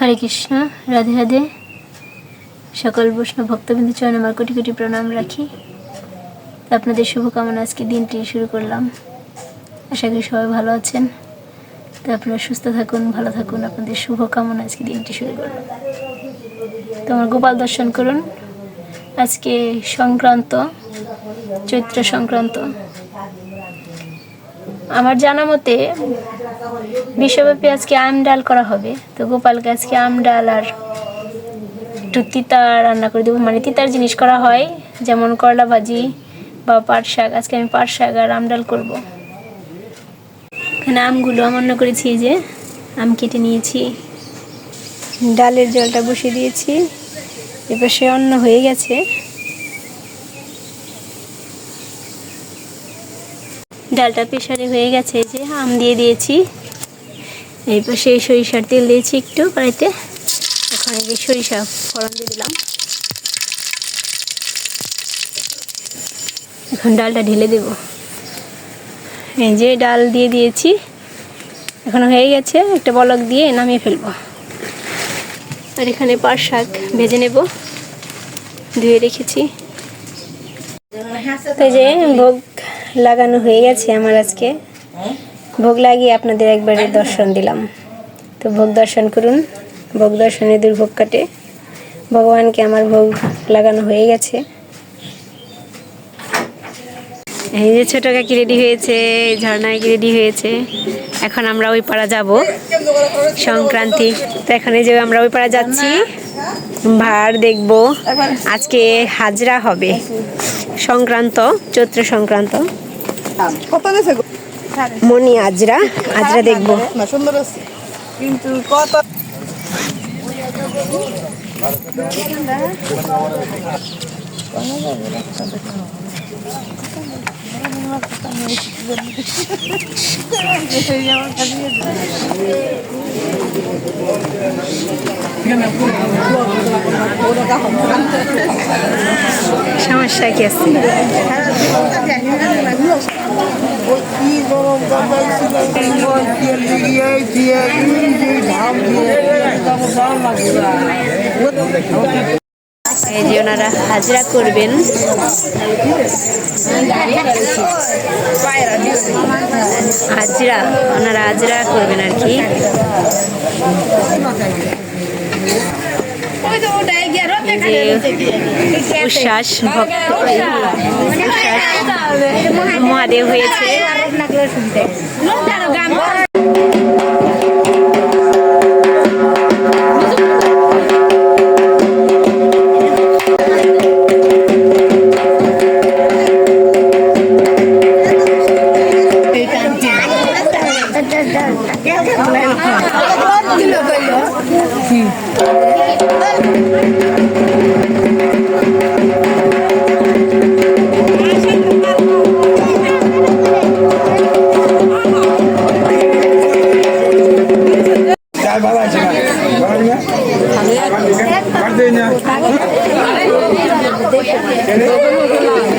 হরে কৃষ্ণ, রাধে রাধে। সকল বৈষ্ণব ভক্তবৃন্দ চরণ আমার কোটি কোটি প্রণাম রাখি। আপনাদের শুভকামনা আজকে দিনটি শুরু করলাম। আশা করি সবাই ভালো আছেন। তো আপনারা সুস্থ থাকুন, ভালো থাকুন। আপনাদের শুভকামনা আজকে দিনটি শুরু করলাম। তো আমার গোপাল দর্শন করুন। আজকে সংক্রান্ত, চৈত্র সংক্রান্ত। আমার জানা মতে বিশ্বব্যাপী আজকে আম ডাল করা হবে। তো গোপালকে আজকে আম ডাল আর একটু তিতা রান্না করে দেবো। মানে তিতার জিনিস করা হয়, যেমন করলা ভাজি বা পাট শাক। আজকে আমি পাট শাক আর আম ডাল করব। এখানে আমগুলো আমি অন্য করেছি যে আম কেটে নিয়েছি। ডালের জলটা বসিয়ে দিয়েছি। এবার সে অন্ন হয়ে গেছে। ডালটা প্রেশারে হয়ে গেছে যে আম দিয়ে দিয়েছি। এই পাশে সরিষার তেল দিয়েছি একটু, কড়াইতে। এখন এই যে সরিষা ফোড়ন দিয়ে দিলাম। এখন ডালটা ঢেলে দেব। এই যে ডাল দিয়ে দিয়েছি। এখন হয়ে গেছে, একটা বলক দিয়ে নামিয়ে ফেলব। আর এখানে পাট শাক ভেজে নেব, ধুয়ে রেখেছি। তো যে ভোগ লাগানো হয়ে গেছে আমার আজকে। ভোগ লাগিয়ে আপনাদের একবারে দর্শন দিলাম। তো ভোগ দর্শন করুন। ভোগ দর্শনে দুর্ভোগ কাটে। ভগবানকে আমার ভোগ লাগানো হয়ে গেছে। এই যে ছোট কাকি রেডি হয়েছে ঝর্ণা কি রেডি হয়েছে। এখন আমরা ওই পাড়া যাব। সংক্রান্তি। তো এখন এই যে আমরা ওই পাড়া যাচ্ছি ভার দেখব। আজকে হাজরা হবে। সংক্রান্ত চৈত্র সংক্রান্ত? মনি আজরা? আজরা দেখব। সুন্দর আছে কিন্তু কত? সমস্যা কি আছে? কি গরম কাটাইছিল? দিয়ে লাগবে এই যে ওনারা হাজরা করবেন। হাজরা ওনারা হাজরা করবেন আর কি। উচ্ছ্বাস ভক্ত। মহাদেব হয়েছে।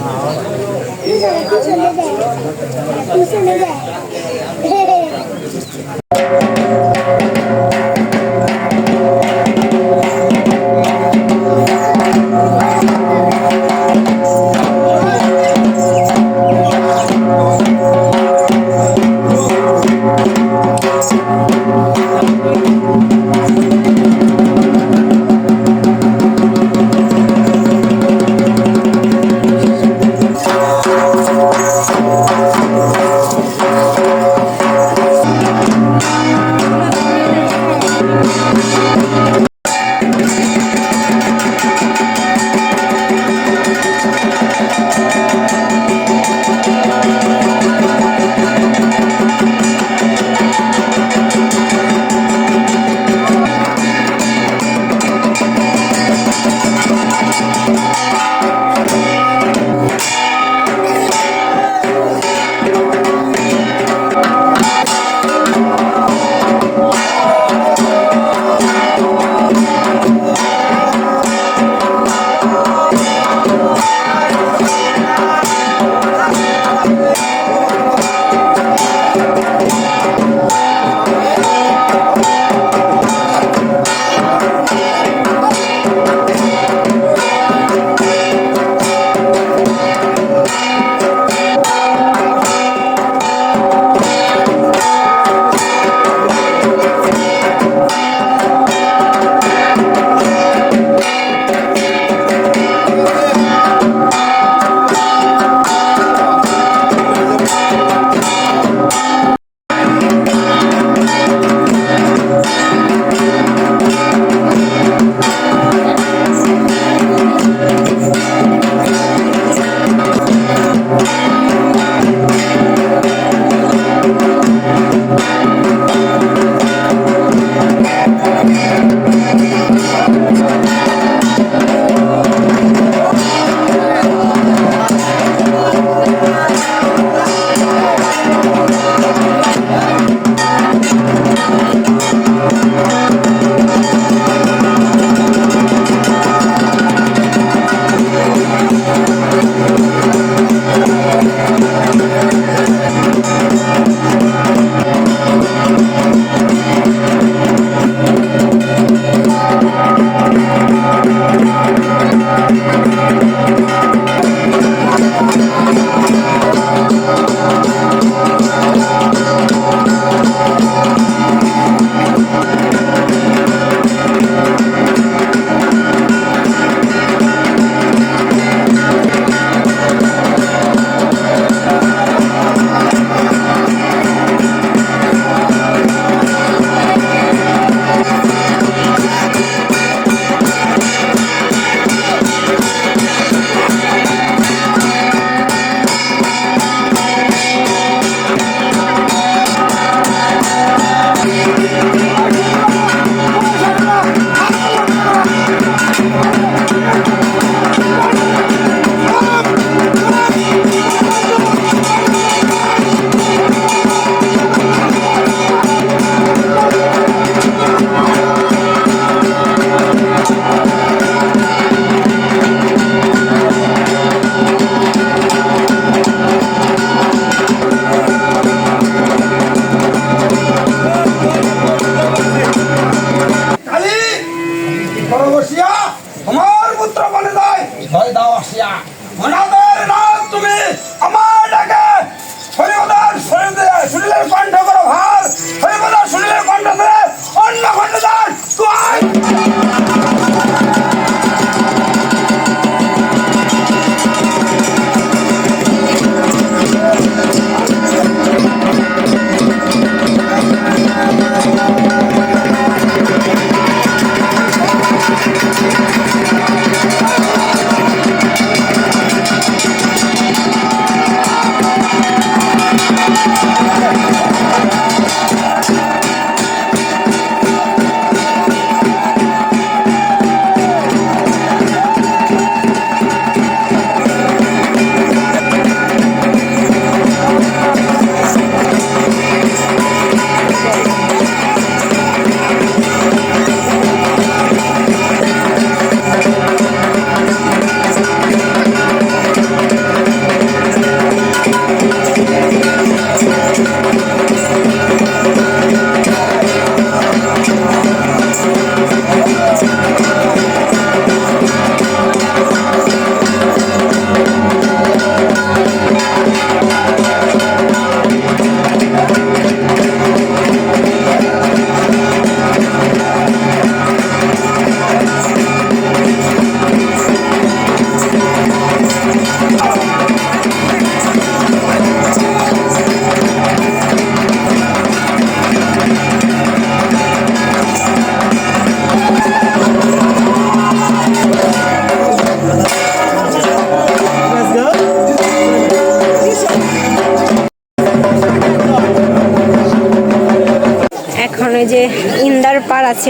好。你说哪个？你是哪个？你是哪个？嘿嘿。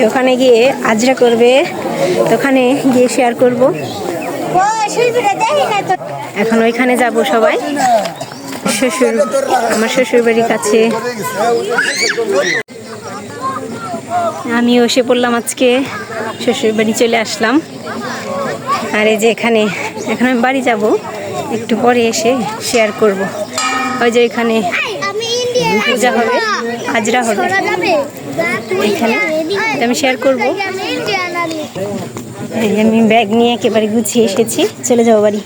ওখানে গিয়ে আজরা করবে ওখানে গিয়ে শেয়ার করব। এখন ওইখানে যাব সবাই। শ্বশুর আমার শ্বশুর বাড়ির কাছে। আমিও এসে পড়লাম আজকে শ্বশুর বাড়ি চলে আসলাম। আর এই যে এখানে এখন আমি বাড়ি যাব একটু পরে এসে শেয়ার করব। ওই যে এখানে পূজা হবে হাজরা হবে। এখানে। আমি শেয়ার করব। আমি ব্যাগ নিয়ে একেবারে গুছিয়ে এসেছি। চলে যাব বাড়ি।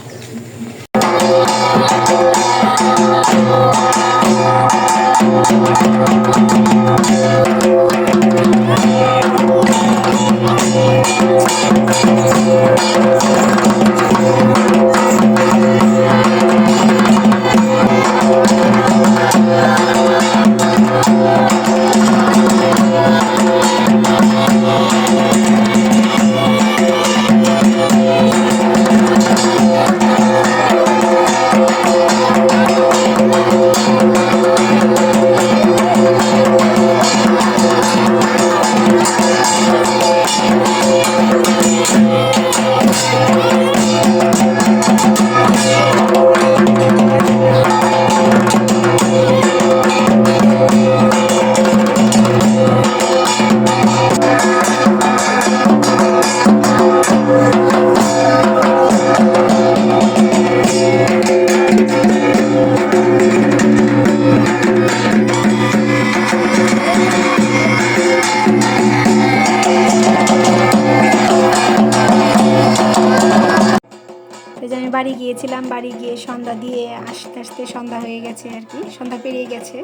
বাড়ি গিয়ে সন্ধ্যা দিয়ে আস্তে আস্তে সন্ধ্যা হয়ে গেছে আর কি, সন্ধ্যা পেরিয়ে গেছে।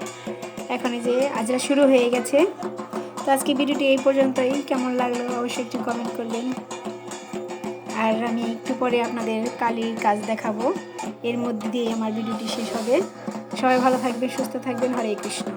এখন যে আজরা শুরু হয়ে গেছে। তো আজকে ভিডিওটি এই পর্যন্তই। কেমন লাগল অবশ্যই একটু কমেন্ট করবেন। আর আমি একটু পরে আপনাদের কালির কাজ দেখাবো। এর মধ্যে দিয়ে আমার ভিডিওটি শেষ হবে। সবাই ভালো থাকবেন, সুস্থ থাকবেন। হরে কৃষ্ণ।